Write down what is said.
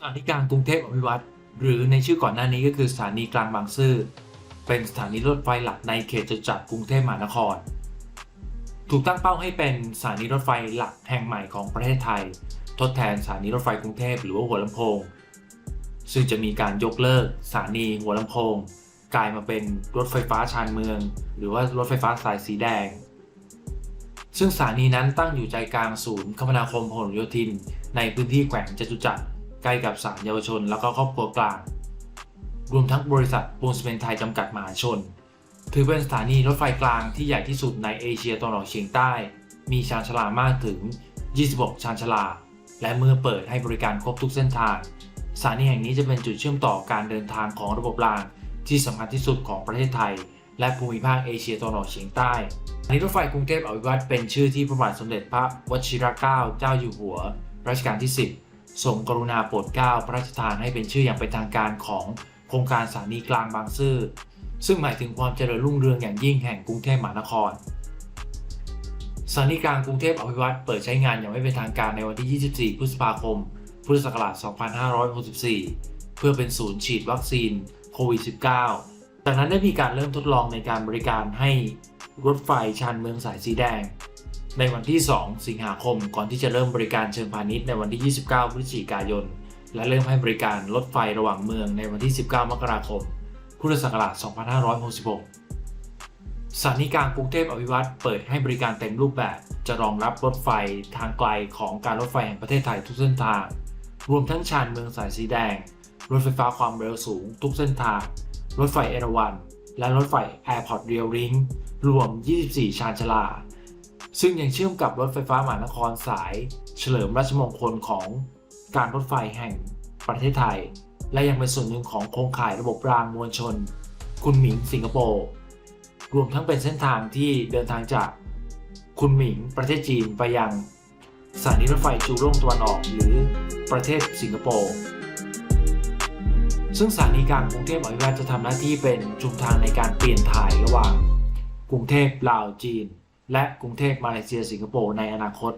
สถานีกลางกรุงเทพอภิวัตรหรือในชื่อก่อนหน้านี้ก็คือสถานีกลางบางซื่อเป็นสถานีรถไฟหลักในเขตจตุจักรกรุงเทพมหานคร ถูกตั้งเป้าให้เป็นสถานีรถไฟหลักแห่งใหม่ของประเทศไทย ทดแทนสถานีรถไฟกรุงเทพหรือว่าหัวลำโพง ซึ่งจะมีการยกเลิกสถานีหัวลำโพง กลายมาเป็นรถไฟฟ้าชานเมือง หรือว่ารถไฟฟ้าสายสีแดง ซึ่งสถานีนั้นตั้งอยู่ใจกลางศูนย์คมนาคมพหลโยธิน ในพื้นที่แขวงจตุจักร ใกล้กับศาลเยาวชน แล้วก็ครอบครัวกลาง รวมทั้งบริษัทปูนซีเมนต์ไทยจำกัดมหาชน ถือเป็นสถานีรถไฟกลางที่ใหญ่ที่สุดในเอเชียตะวันออกเฉียงใต้ มีชานชาลามากถึง 26 ชานชาลา และเมื่อเปิดให้บริการครบทุกเส้นทางสถานีแห่งนี้จะเป็นจุดเชื่อมต่อการเดินทางของระบบรางที่สำคัญที่สุดของประเทศไทย และภูมิภาคเอเชียตะวันออกเฉียงใต้สถานีรถไฟกรุงเทพอภิวัตเป็นชื่อที่พระบาทสมเด็จพระวชิรเกล้าเจ้าอยู่หัว รัชกาลที่ 10 ทรงกรุณาโปรดเกล้าพระราชทานให้เป็นชื่ออย่างเป็นทางการของโครงการสถานีกลางบางซื่อ ซึ่งหมายถึงความเจริญรุ่งเรืองอย่างยิ่งแห่งกรุงเทพมหานครสถานีกลางกรุงเทพอภิวัตรเปิดใช้งานอย่างไม่เป็นทางการในวันที่ 24 พฤษภาคม พุทธศักราช 2564 เพื่อเป็นศูนย์ฉีดวัคซีนโควิด -19 จากนั้นได้มีการเริ่มทดลองในการบริการให้รถไฟชานเมืองสายสีแดง ในวันที่ 2 สิงหาคมก่อนที่จะเริ่มบริการเชิงพาณิชย์ในวันที่ 29 พฤศจิกายน และเริ่มให้บริการรถไฟระหว่างเมืองในวันที่ 19 มกราคม พุทธศักราช 2566 สถานีกลางกรุงเทพอภิวัตเปิดให้บริการเต็มรูปแบบ จะรองรับรถไฟทางไกลของการรถไฟแห่งประเทศไทยทุกเส้นทาง รวมทั้งชานเมืองสายสีแดง รถไฟฟ้าความเร็วสูงทุกเส้นทาง รถไฟเอราวันและรถไฟ Airport Rail Link รวม 24 ชานชาลา ซึ่งยังเชื่อมกับรถไฟฟ้ามหานครสาย เฉลิมราชมงคลของการรถไฟแห่งประเทศไทย และยังเป็นส่วนหนึ่งของโครงข่ายระบบรางมวลชน คุณหมิงสิงคโปร์รวมทั้งเป็นเส้นทางที่เดินทางจากคุณหมิงประเทศจีนไปยังสถานีรถไฟจูร่งตะวันออกหรือประเทศสิงคโปร์ซึ่งสถานีกลางกรุงเทพอภิวัตรจะทำหน้าที่เป็นจุดทางในการเปลี่ยนถ่ายระหว่าง กรุงเทพลาวจีน และกรุงเทพมาเลเซียสิงคโปร์ในอนาคต